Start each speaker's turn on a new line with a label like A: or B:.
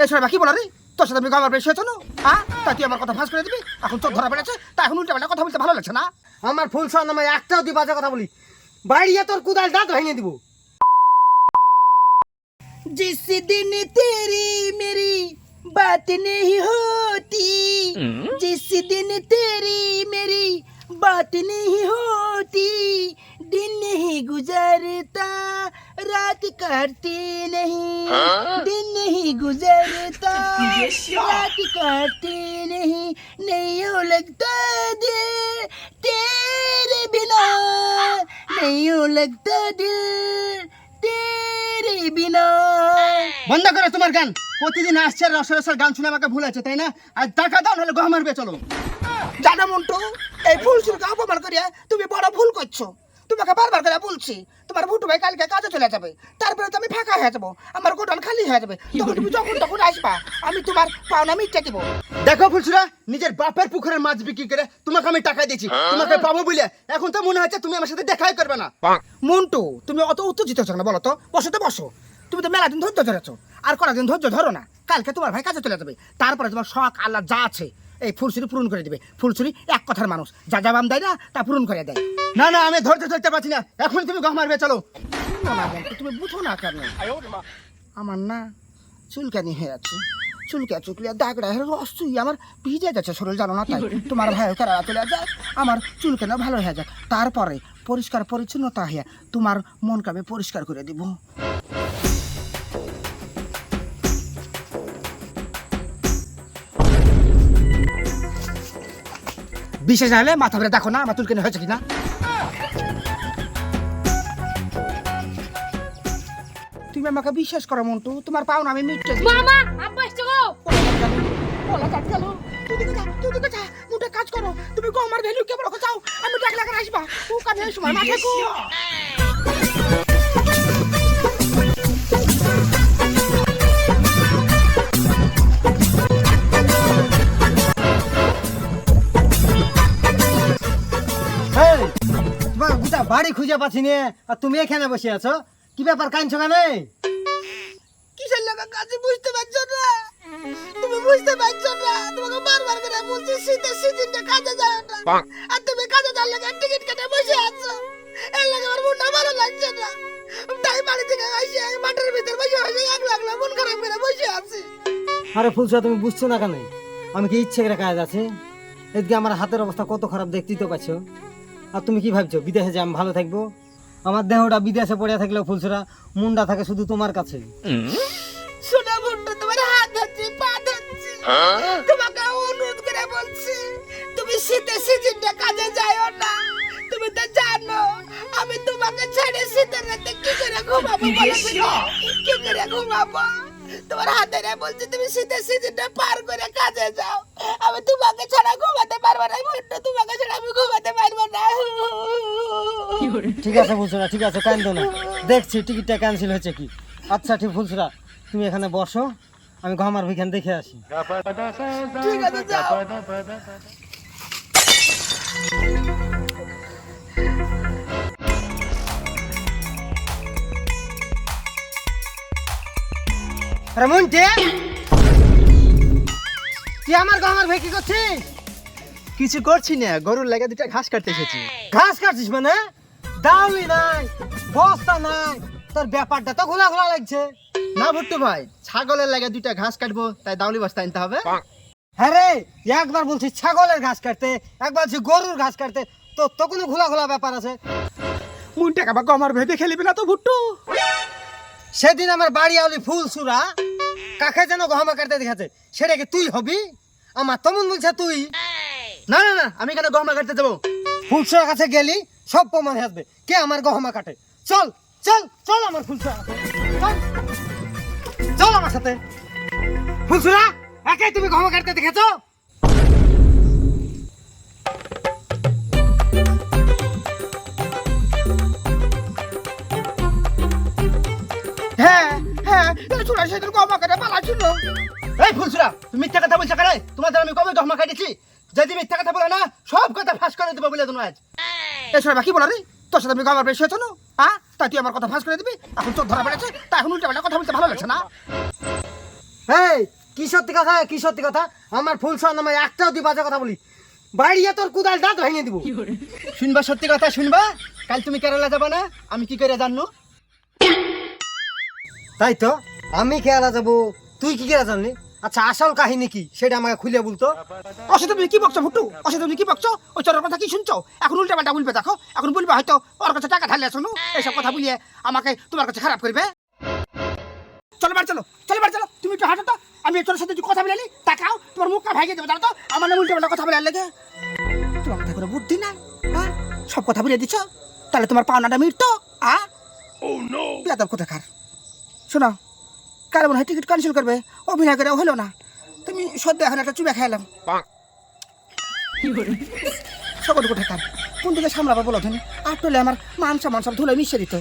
A: এছাড়া বাকি বলা রে তোর সাথে আমি গঙ্গার বেশি হয়েছে না হ্যাঁ তা তুই আমার কথা ফাঁস করে দিবি এখন তোর ধরা পড়েছে তা এখন উল্টা কথা বলতে ভালো লাগছে না
B: আমার ফুল সহ নামে একটাও তুই বাজে কথা বলি বাড়িয়ে তোর কুদাল দাঁত ভেঙে দিব
C: जिस दिन तेरी मेरी बात नहीं होती जिस दिन तेरी मेरी बात नहीं होती दिन नहीं गुजरता रात कटती नहीं दिन नहीं गुजरता रात कटती नहीं नहीं यूं लगता दिल तेरे बिना नहीं यूं लगता दिल तेरे बिना
A: বন্ধ করে তোমার গান প্রতিদিন আসছে আর রসের রসের গান শুনে আমাকে ভুল আছে তাই না আর টাকা দাও নাহলে গহা মারবে চলো জানো মন্টু এই ফুল শুরুকে অপমান করিয়া তুমি বড় ভুল করছো তোমাকে বারবার করে বলছি তোমার ভুটু ভাই কালকে কাজে চলে যাবে তারপরে তো আমি ফাঁকা হয়ে যাব আমার গোডাউন খালি হয়ে যাবে তখন তুমি যখন তখন আসবা আমি তোমার পাওনা মিটে দিব। দেখো ফুলসুরা নিজের বাপের পুকুরের মাছ বিক্রি করে তোমাকে আমি টাকা দিয়েছি তোমাকে পাবো বলে। এখন তো মনে হচ্ছে তুমি আমার সাথে দেখাই করবে না। মন্টু তুমি অত উত্তেজিত হচ্ছ না বলো তো বসো তো বসো। তুমি তো মেলা দিন ধৈর্য ধরেছো আর কটা দিন ধৈর্য ধরো না। কালকে তোমার ভাই কাজে চলে যাবে তারপরে তোমার শখ আল্লাহ যা আছে এই ফুলছুরি পূরণ করে দিবে। ফুলছুরি এক কথার মানুষ যা জবাব দেয় না তা পূরণ করে দেয়। না না আমি ধরতে ধরতে পারছি না। এখন তুমি গহ মারবে চলো। তুমি বুঝো না কেন? আমার না চুলকানি হয়ে আছে। চুলকা চুকলিয়া দাগড়া হয়ে রসুই আমার ভিজে যাচ্ছে শরীর জানো না তাই? তোমার ভাই কেরা চলে যায় আমার চুলকানো ভালো হয়ে যাক তারপরে পরিষ্কার পরিচ্ছন্নতা হয়ে তোমার মন আমি পরিষ্কার করে দিব। বিশেষ না হলে মাথা ভরে দেখো না আমার চুলকানি হয়েছে কিনা। তুমি আমাকে বিশ্বাস করো মন্টু তোমার পাও না আমি মিটছে
D: মামা আব্বা এসছে গো।
A: বলা কাট গেল। মুটে কাজ করো। তুমি গো আমার ভ্যালু কেমন রাখো চাও আমি ডাক লাগার আসবা। ও কাজে সময় মাঠে
B: খুঁজে পাচ্ছি নে। আর তুমি এখানে বসে আছো? কি ব্যাপার কাঁদছো কেন?
C: কিসের লাগা কাজে বুঝতে পারছ না? তুমি বুঝতে পারছ না? তোমাকে বারবার করে বলছি শীতের সিজনটা কাজে যায় না। আর তুমি কাজে যাওয়ার লাগে টিকিট কেটে বসে আছো। এর লাগে আমার মনটা ভালো লাগছে না। তাই বাড়ি থেকে আসে মাঠের ভিতর বসে বসে এক লাগল মন খারাপ করে বসে আছি।
B: আরে ফুলসা তুমি বুঝছ না কেন? আমি কি ইচ্ছে করে কাজ আছে? এদিকে আমার হাতের অবস্থা কত খারাপ দেখতেই তো পাচ্ছ। আর তুমি কি ভাবছ বিদেশে যে আমি ভালো থাকব? আমার দেহটা বিদেশে পড়ে থাকলেও ফুলসরা মুন্ডা থাকে শুধু তোমার কাছে।
C: তোমার হাত ধরছি পা ধরছি। তোমাকে অনুরোধ করে বলছি তুমি সিজনটা কাজে যাও না। তুমি তো জানো আমি তোমাকে ছেড়ে শীতের রাতে কি করে ঘুমাবো বলো কি করে ঘুমাবো? তোমার হাতে রে বলছি তুমি শীতের সিজনটা পার করে কাজে যাও। আমি তোমাকে ছাড়া ঘুমাতে পারব না বন্ধু তোমাকে ছাড়া আমি ঘুমাতে পারব না।
B: ঠিক আছে ফুলসরা ঠিক আছে কান্দো না। দেখছি টিকিটটা ক্যান্সেল হয়েছে কি। আচ্ছা ঠিক ফুলসরা তুমি এখানে বসো আমি ঘমার ওইখান দেখে আসি।
C: ঠিক আছে যাও।
B: রমনটে তুই আমার গহমার ভাই কি করছিস?
A: কিছু করছি না গরুর লাগা দুটা ঘাস কাটতে এসেছি।
B: ঘাস কাটছিস মানে? দাউলি নাই বস্তা নাই তোর ব্যাপারটা তো ঘোলা ঘোলা লাগছে।
A: না ভুট্টু ভাই ছাগলের লাগা দুইটা ঘাস কাটবো তাই দাউলি বস্তা আনতে হবে।
B: হ্যাঁ রে একবার বলছি ছাগলের ঘাস কাটতে একবার বলছি গরুর ঘাস কাটতে তো তো কোনো ঘোলা ঘোলা ব্যাপার আছে?
A: মুন টাকা বা গমার ভেবে খেলিবি না তো ভুট্টু?
B: সেদিন আমার বাড়ি আলি ফুল সুরা কাকে যেন গহমা কাটতে দেখাচ্ছে, সেটা কি তুই হবি? আমার তমন বলছে তুই।
A: না না না, আমি কেন গহমা কাটতে যাব?
B: ফুলসুরার কাছে গেলি, সব প্রমাণ আসবে। কে আমার গহমা কাটে? চল চল চল আমার ফুলসুরা চল চল আমার সাথে। ফুলসুরা একাই তুমি গহমা কাটতে দেখেছ?
A: হ্যাঁ হ্যাঁ চুরা সেদিন গহমা কাটে পালা ছিল। এই ফুলসুরা তুমি মিথ্যা কথা বলছো কারে তোমাদের আমি কবে গহমা কাটেছি যদি মিথ্যা কথা বলে না সব কথা ফাঁস করে দেবো বলে তোমার আজ। এসব বাকি বলা রে? তোর সাথে আমি গমার বেশি হয়েছো না? হ্যাঁ তা তুই আমার কথা ফাঁস করে দিবি? এখন তোর ধরা পড়েছে তা এখন উল্টা পাল্টা কথা বলতে ভালো লাগছে না?
B: এই কি সত্যি কথা কি সত্যি কথা? আমার ফুল নামে একটাও তুই বাজে কথা বলি বাড়িয়ে তোর কুদাল দাঁত ভেঙে দিব।
A: শুনবা সত্যি কথা শুনবা? কাল তুমি কেরালা যাবা না? আমি কি করে জানো
B: তাই তো? আমি খেয়ালা যাব? তুই কি খেলা জানলি? আচ্ছা আসল কাহিনী কি? সেটা আমাকে খুলে বলতো।
A: অসে তুমি কি বকছো ফুটু অসে তুমি কি বকছো? ওই চোরের কথা কি শুনছো? এখন উল্টা পাল্টা বলবে দেখো। এখন বলবে হয়তো ওর কাছে টাকা ঢালে শোনো। এইসব কথা বলিয়ে আমাকে তোমার কাছে খারাপ করবে। চলো বার চলো। চলো বার চলো। তুমি একটু হাঁটো তো। আমি তোর সাথে একটু কথা বলে তাকাও। তোমার মুখটা ভেঙে দেবো জানো তো? আমার নাম উল্টা পাল্টা কথা বলে লেগে। তোমার কথা করে বুদ্ধি না হ্যাঁ? সব কথা বলে দিচ্ছ তাহলে তোমার পাওনাটা মিটতো? হ্যাঁ বেদব কোথাকার? শোনো কার মনে হয় টিকিট ক্যান্সেল করবে অভিনয় করে হলো না। তুমি সদ্য এখন একটা চুবে খেলাম। সকল কোথায় কাল কোন দিকে সামলাবো বলো তুমি আর পেলে আমার মান সামান সব ধুলে মিশিয়ে দিত।